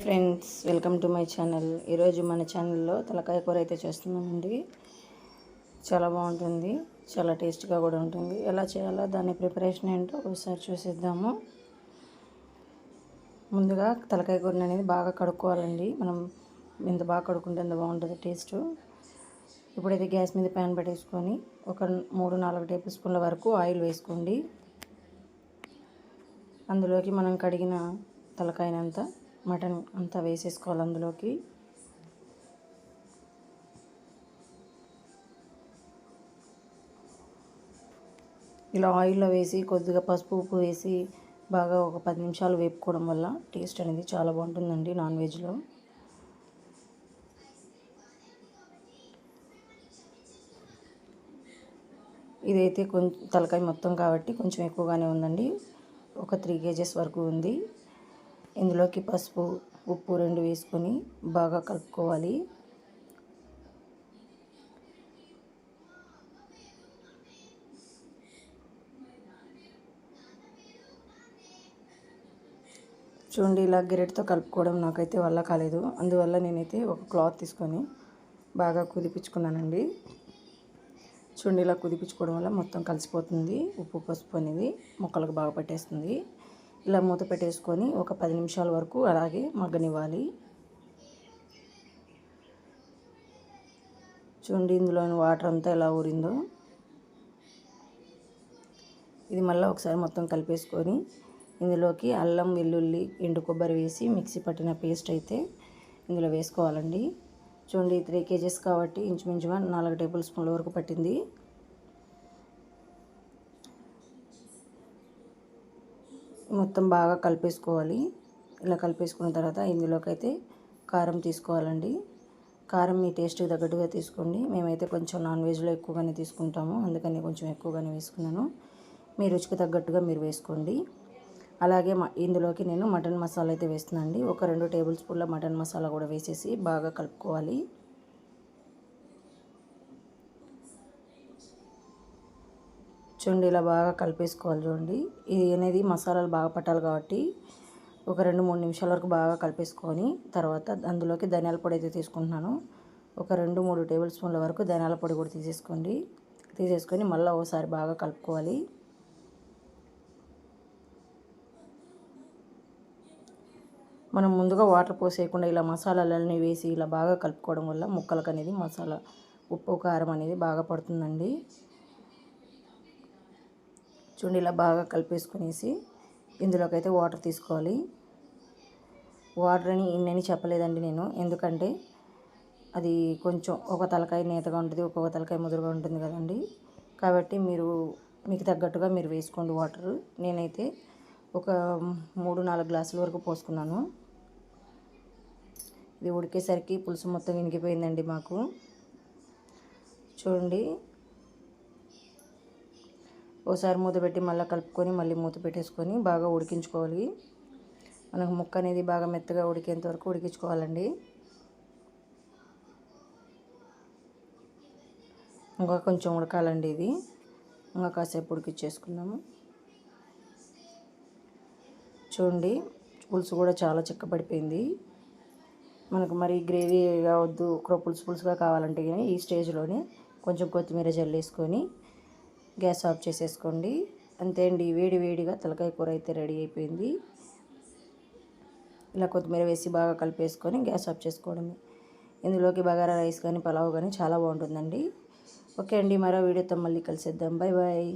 Friends welcome to my channel. ఈరోజు మన ఛానల్లో తలకాయ కూర అయితే చేస్తున్నామండి చాలా బాగుంటుంది చాలా టేస్ట్గా కూడా ఉంటుంది. ఎలా చేయాలో దాని ప్రిపరేషన్ ఏంటో ఒకసారి చూసేద్దాము. ముందుగా తలకాయ కూర అనేది బాగా కడుక్కోవాలండి. మనం ఎంత బాగా కడుక్కుంటే ఎంత బాగుంటుంది టేస్ట్. ఇప్పుడైతే గ్యాస్ మీద ప్యాన్ పెట్టేసుకొని ఒక మూడు నాలుగు టేబుల్ స్పూన్ల వరకు ఆయిల్ వేసుకోండి. అందులోకి మనం కడిగిన తలకాయనంతా మటన్ అంతా వేసేసుకోవాలి అందులోకి. ఇలా ఆయిల్లో వేసి కొద్దిగా పసుపు ఉప్పు వేసి బాగా ఒక పది నిమిషాలు వేపుకోవడం వల్ల టేస్ట్ అనేది చాలా బాగుంటుందండి నాన్ వెజ్లో. ఇదైతే కొంచెం తలకాయ మొత్తం కాబట్టి కొంచెం ఎక్కువగానే ఉందండి. ఒక త్రీ కేజెస్ వరకు ఉంది. ఇందులోకి పసుపు ఉప్పు రెండు వేసుకొని బాగా కలుపుకోవాలి. చూడండి ఇలా గిరెట్తో కలుపుకోవడం నాకైతే వల్ల కాలేదు. అందువల్ల నేనైతే ఒక క్లాత్ తీసుకొని బాగా కుదిపించుకున్నానండి. చూడండి ఇలా కుదిపించుకోవడం వల్ల మొత్తం కలిసిపోతుంది. ఉప్పు పసుపు అనేది మొక్కలకు బాగా పట్టేస్తుంది. ఇలా మూత పెట్టేసుకొని ఒక పది నిమిషాల వరకు అలాగే మగ్గనివ్వాలి. చూడండి ఇందులోని వాటర్ అంతా ఎలా ఊరిందో. ఇది మళ్ళీ ఒకసారి మొత్తం కలిపేసుకొని ఇందులోకి అల్లం వెల్లుల్లి ఎండు కొబ్బరి వేసి మిక్సీ పట్టిన పేస్ట్ అయితే ఇందులో వేసుకోవాలండి. చూడండి త్రీ కేజెస్ కాబట్టి ఇంచుమించుగా నాలుగు టేబుల్ స్పూన్ల వరకు పట్టింది. మొత్తం బాగా కలిపేసుకోవాలి. ఇలా కలిపేసుకున్న తర్వాత ఇందులోకి అయితే కారం తీసుకోవాలండి. కారం మీ టేస్ట్కి తగ్గట్టుగా తీసుకోండి. మేమైతే కొంచెం నాన్ వెజ్లో ఎక్కువగానే తీసుకుంటాము. అందుకని కొంచెం ఎక్కువగానే వేసుకున్నాను. మీ రుచికి తగ్గట్టుగా మీరు వేసుకోండి. అలాగే ఇందులోకి నేను మటన్ మసాలా అయితే వేస్తున్నాను ఒక రెండు టేబుల్ స్పూన్ల మటన్ మసాలా కూడా వేసేసి బాగా కలుపుకోవాలి. చూడండి ఇలా బాగా కలిపేసుకోవాలి చూడండి. ఇది అనేది మసాలాలు బాగా పట్టాలి కాబట్టి ఒక రెండు మూడు నిమిషాల వరకు బాగా కలిపేసుకొని తర్వాత అందులోకి ధనియాల పొడి అయితే తీసుకుంటున్నాను. ఒక రెండు మూడు టేబుల్ స్పూన్ల వరకు ధనియాల పొడి కూడా తీసేసుకోండి. తీసేసుకొని మళ్ళీ ఒకసారి బాగా కలుపుకోవాలి. మనం ముందుగా వాటర్ పోసేయకుండా ఇలా మసాలాలన్నీ వేసి ఇలా బాగా కలుపుకోవడం వల్ల ముక్కలకు అనేది మసాలా ఉప్పు కారం అనేది బాగా పడుతుందండి. చూడండి ఇలా బాగా కలిపేసుకునేసి ఇందులోకైతే వాటర్ తీసుకోవాలి. వాటర్ అని ఇన్నని చెప్పలేదండి నేను. ఎందుకంటే అది కొంచెం ఒక తలకాయ నేతగా ఉంటుంది ఒక్కొక్క తలకాయ ముదురుగా ఉంటుంది కదండి. కాబట్టి మీరు మీకు తగ్గట్టుగా మీరు వేసుకోండి వాటర్. నేనైతే ఒక మూడు నాలుగు గ్లాసుల వరకు పోసుకున్నాను. ఇది ఉడికేసరికి పులుసు మొత్తం వినిగిపోయిందండి మాకు. చూడండి. ఒకసారి మూత పెట్టి మళ్ళీ కలుపుకొని మళ్ళీ మూత పెట్టేసుకొని బాగా ఉడికించుకోవాలి. మనకు ముక్క అనేది బాగా మెత్తగా ఉడికేంత వరకు ఉడికించుకోవాలండి. ఇంకా కొంచెం ఉడకాలండి ఇది. ఇంకా కాసేపు ఉడికిచ్చేసుకుందాము. చూడండి పులుసు కూడా చాలా చిక్కబడిపోయింది. మనకు మరి గ్రేవీ కావద్దు ఒక పులుసు పులుసుగా కావాలంటే కానీ ఈ స్టేజ్లోనే కొంచెం కొత్తిమీర జల్లేసుకొని గ్యాస్ ఆఫ్ చేసేసుకోండి. అంతే అండి వేడి వేడిగా తలకాయ కూర అయితే రెడీ అయిపోయింది. ఇలా కొత్తిమీర వేసి బాగా కలిపేసుకొని గ్యాస్ ఆఫ్ చేసుకోవడమే. ఇందులోకి బగారా రైస్ కానీ పలావ్ కానీ చాలా బాగుంటుందండి. ఓకే అండి మరో వీడియోతో మళ్ళీ కలిసేద్దాం. Bye bye